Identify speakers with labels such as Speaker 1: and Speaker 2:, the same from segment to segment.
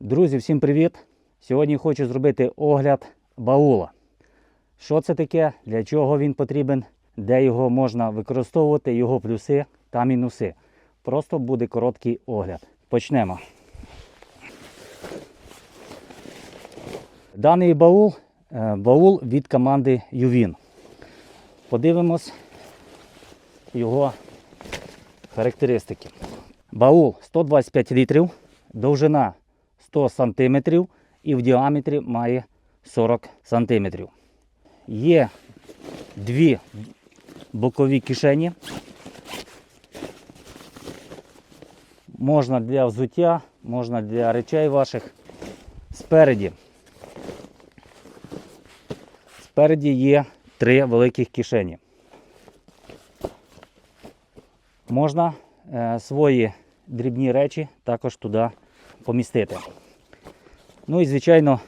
Speaker 1: Друзі, всім привіт! Сьогодні хочу зробити огляд баула. Що це таке, для чого він потрібен, де його можна використовувати, його плюси та мінуси. Просто буде короткий огляд. Почнемо. Даний баул е, баул від команди Ювін. Подивимось його характеристики. Баул 125 літрів, довжина 100 см і в діаметрі має 40 см. Є дві бокові кишені. Можна для взуття, можна для речей ваших. Спереді. Спереді є три великих кишені. Можна е, свої дрібні речі також туди помістити. Ну і, звичайно,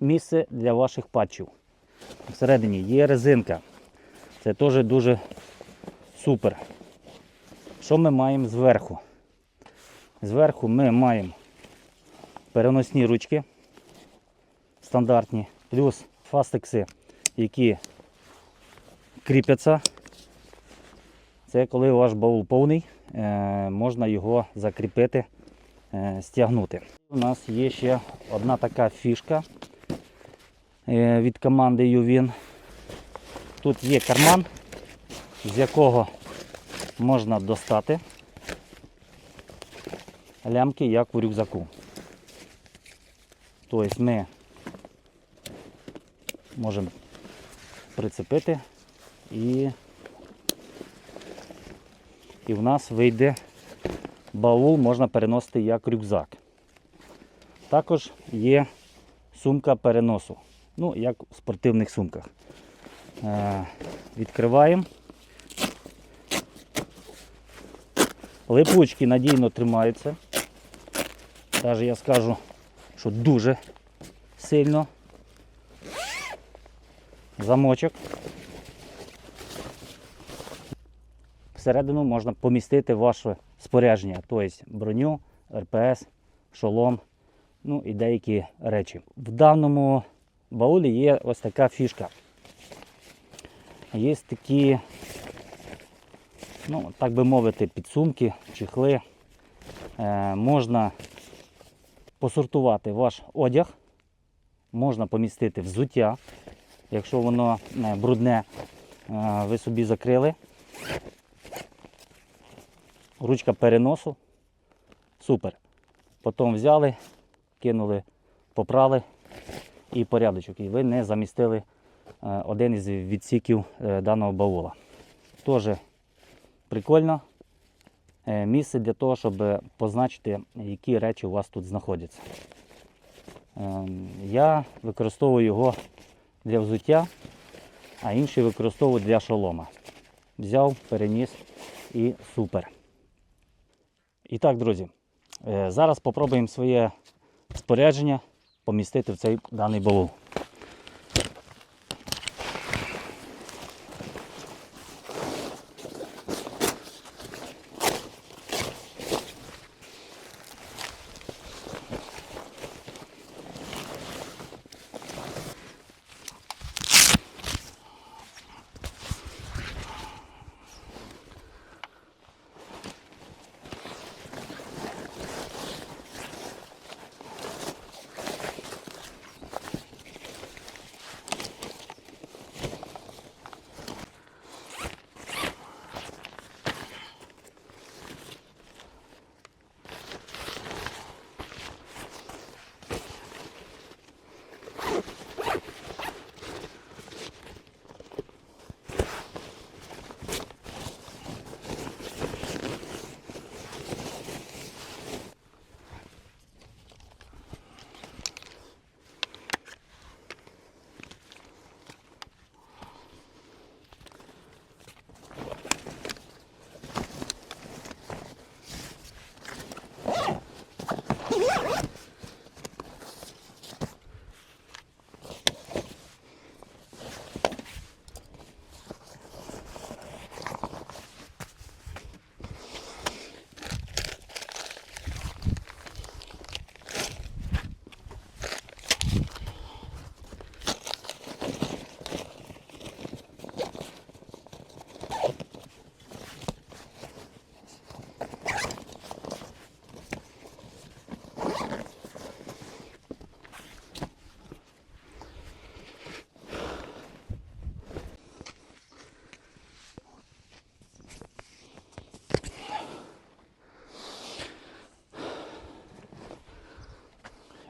Speaker 1: місце для ваших патчів. Всередині є резинка. Це теж дуже супер. Що ми маємо зверху? Зверху ми маємо переносні ручки стандартні, плюс фастекси, які кріпляться. Це коли ваш баул повний, е, можна його закріпити, е, стягнути. У нас є ще одна така фішка е, від команди Ювін. Тут є карман, з якого можна достати лямки, як у рюкзаку. Тобто ми можемо прицепити і і в нас вийде баул, можна переносити як рюкзак. Також є сумка переносу, ну, як в спортивних сумках. Е, відкриваємо. Липучки надійно тримаються. Навіть я скажу, що дуже сильно. Замочок. Всередину можна помістити ваше спорядження, тобто броню, РПС, шолом, ну і деякі речі. В даному баулі є ось така фішка. Є такі, ну, так би мовити, підсумки, чехли. Е, можна посортувати ваш одяг, можна помістити взуття, якщо воно е, брудне, е, ви собі закрили. Ручка переносу. Супер. Потім взяли, кинули, попрали і порядочок. І ви не замістили е, один із відсіків е, даного баула. Теж прикольно. Е, Місце для того, щоб позначити, які речі у вас тут знаходяться. Ем, Я використовую його для взуття, а інший використовую для шолома. Взяв, переніс і супер. І так, друзі, е, зараз спробуємо своє спорядження помістити в цей даний баул.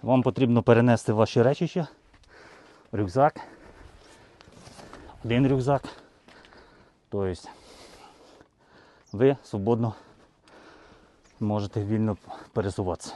Speaker 1: Вам потрібно перенести ваші речі. Рюкзак. Один рюкзак. Тобто ви свободно можете вільно пересуватися.